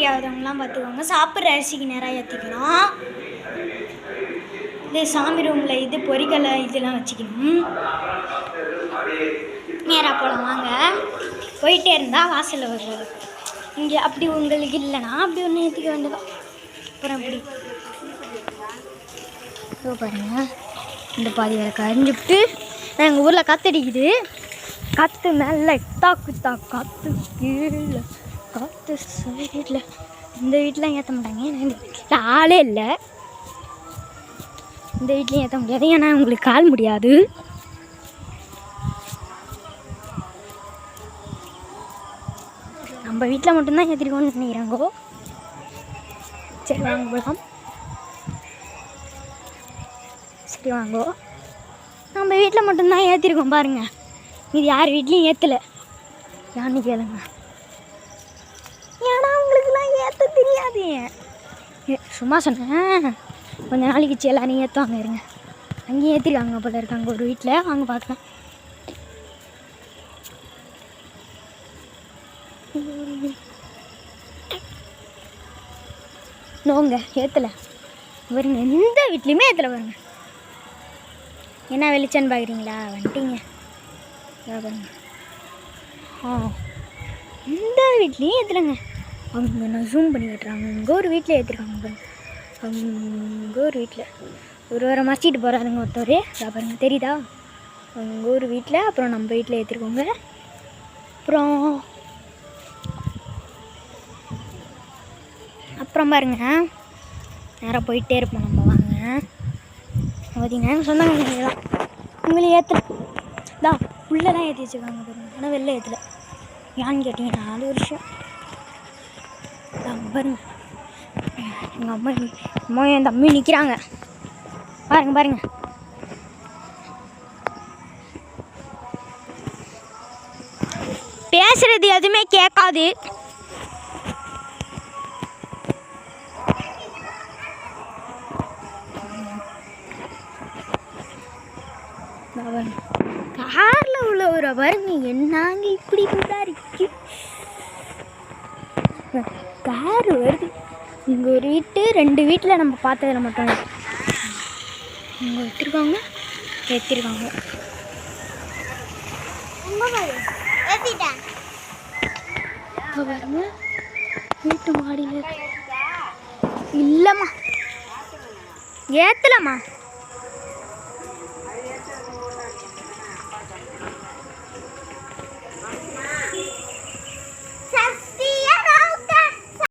தெரியாதவங்களாம் பார்த்துக்கோங்க. சாப்பிட்ற அரிசிக்கு நேராக ஏற்றிக்கணும் இது சாமி ரூமில் இது பொரிக்கலை இதெல்லாம் வச்சுக்கணும். நேராக போகலாம் வாங்க. போயிட்டே இருந்தால் வாசலில் வருவது இங்கே அப்படி உங்களுக்கு இல்லைனா அப்படி ஒன்று ஏற்றிக்க வேண்டியதான் அப்புறம் அப்படி. இதோ பாருங்கள் இந்த பாதி வேலை கரைஞ்சிவிட்டு எங்கள் ஊரில் காத்தடிக்குது. காற்று மேலே தாக்கு தா காற்று கீழே. காற்று வீட்டில் இந்த வீட்டிலாம் ஏற்ற மாட்டாங்க. ஏன்னா இந்த வீட்டில் ஆளே இல்லை. இந்த வீட்லையும் ஏற்ற முடியாது. ஏன்னா உங்களுக்கு கால் முடியாது. நம்ம வீட்டில் மட்டும்தான் ஏற்றிருக்கோம்னு நினைக்கிறாங்கோ? சரி வாங்க போகலாம் சரி வாங்கோ. நம்ம வீட்டில் மட்டும்தான் ஏற்றிருக்கோம் பாருங்கள் இது யார் வீட்லேயும் ஏற்றலை யான்னு கேளுங்க தெரியாது. சும்மா சொன்னேன். கொஞ்ச நாளைக்கு சி எல்லாரையும் ஏற்றுவாங்க இருங்க. அங்கேயும் ஏற்றிருக்காங்க போல இருக்காங்க ஒரு வீட்டில் வாங்க பார்க்கலாம் நோங்க ஏற்றலை வருங்க எந்த வீட்லேயுமே ஏற்றலை வருங்க என்ன வெளிச்சன்னு பார்க்குறீங்களா வந்துட்டீங்க பாருங்க. ஆ எந்த வீட்லேயும் ஏற்றுலங்க அவங்க நான் ஜூம் பண்ணி கட்டுறாங்க. அங்கே ஒரு வீட்டில் ஏற்றிருக்காங்க அவங்க ஒரு வீட்டில் ஒரு வாரம் மறைச்சிட்டு போகிறாருங்க ஒருத்தர். இதோ பாருங்க தெரியுதா? அவங்க ஒரு வீட்டில் அப்புறம் நம்ம வீட்டில் ஏற்றிருக்கோங்க அப்புறம் அப்புறம் பாருங்க. நேராக போயிட்டே இருப்போம் நம்ம வாங்க. பார்த்தீங்கன்னா சொன்னாங்க தான் உங்களை ஏற்ற தான் உள்ளே தான் ஏற்றி வச்சுருக்காங்க பாருங்க. ஆனால் வெளில ஏற்றல ஏன்னு கேட்டிங்கன்னா நாலு வருஷம். பாருங்க. எங்கள் அம்மா அம்மா என் தம்பி நிற்கிறாங்க பாருங்க பாருங்க. பேசுறது எதுவுமே கேட்காது. காரில் உள்ளவரை பாருங்க. என்னங்க இப்படி போட்டாரு கார் வருது. இங்கே ஒரு வீட்டு ரெண்டு வீட்டில் நம்ம பார்த்ததில் மட்டும் இங்கே வச்சுருக்காங்க ஏற்றிருக்காங்க பாருங்க வீட்டு மாடியில் இல்லைம்மா. ஏற்றலம்மா